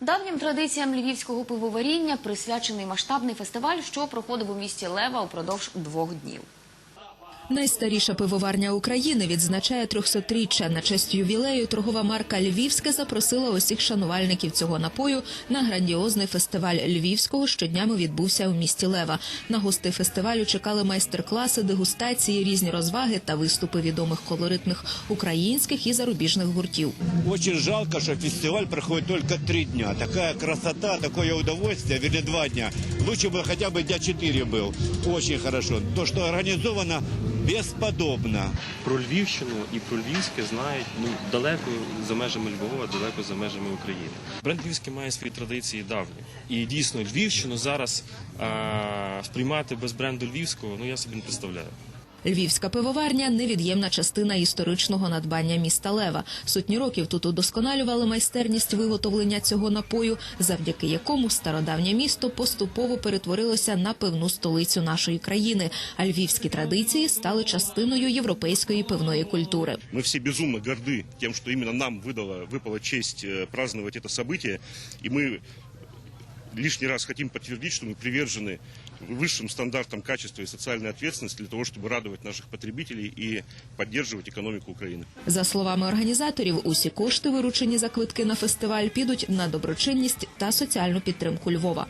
Давнім традиціям львівського пивоваріння присвячений масштабний фестиваль, що проходив у місті Лева упродовж двох днів. Найстаріша пивоварня України відзначає 300-річчя. На честь ювілею торгова марка Львівське запросила усіх шанувальників цього напою на грандіозний фестиваль Львівського, що днями відбувся у місті Лева. На гостей фестивалю чекали майстер-класи, дегустації, різні розваги та виступи відомих колоритних українських і зарубіжних гуртів. Очень жалко, что фестиваль проходит только три дня. Такая красота, такое удовольствие, или два дня. Лучше бы хотя бы дня четыре был. Очень хорошо. То, что организовано, бесподобно. Про Львівщину і про Львівське знають ну далеко за межами Львова, далеко за межами України. Бренд Львівський має свої традиції давні. І дійсно Львівщину зараз а, сприймати без бренду Львівського, ну я собі не представляю. Львівська пивоварня невід'ємна частина історичного надбання міста Лева. Сотні років тут удосконалювали майстерність виготовлення цього напою, завдяки якому стародавнє місто поступово перетворилося на пивну столицю нашої країни. А львівські традиції стали частиною європейської пивної культури. Мы все безумно горды тем, что именно нам выдала, выпала честь э, праздновать это событие. И мы лишний раз хотим подтвердить, что мы привержены высшим стандартам качества и социальной ответственности для того, чтобы радовать наших потребителей и поддерживать экономику Украины. За словами організаторів, усі кошти, виручені за квитки на фестиваль, підуть на доброчинність та соціальну підтримку Львова.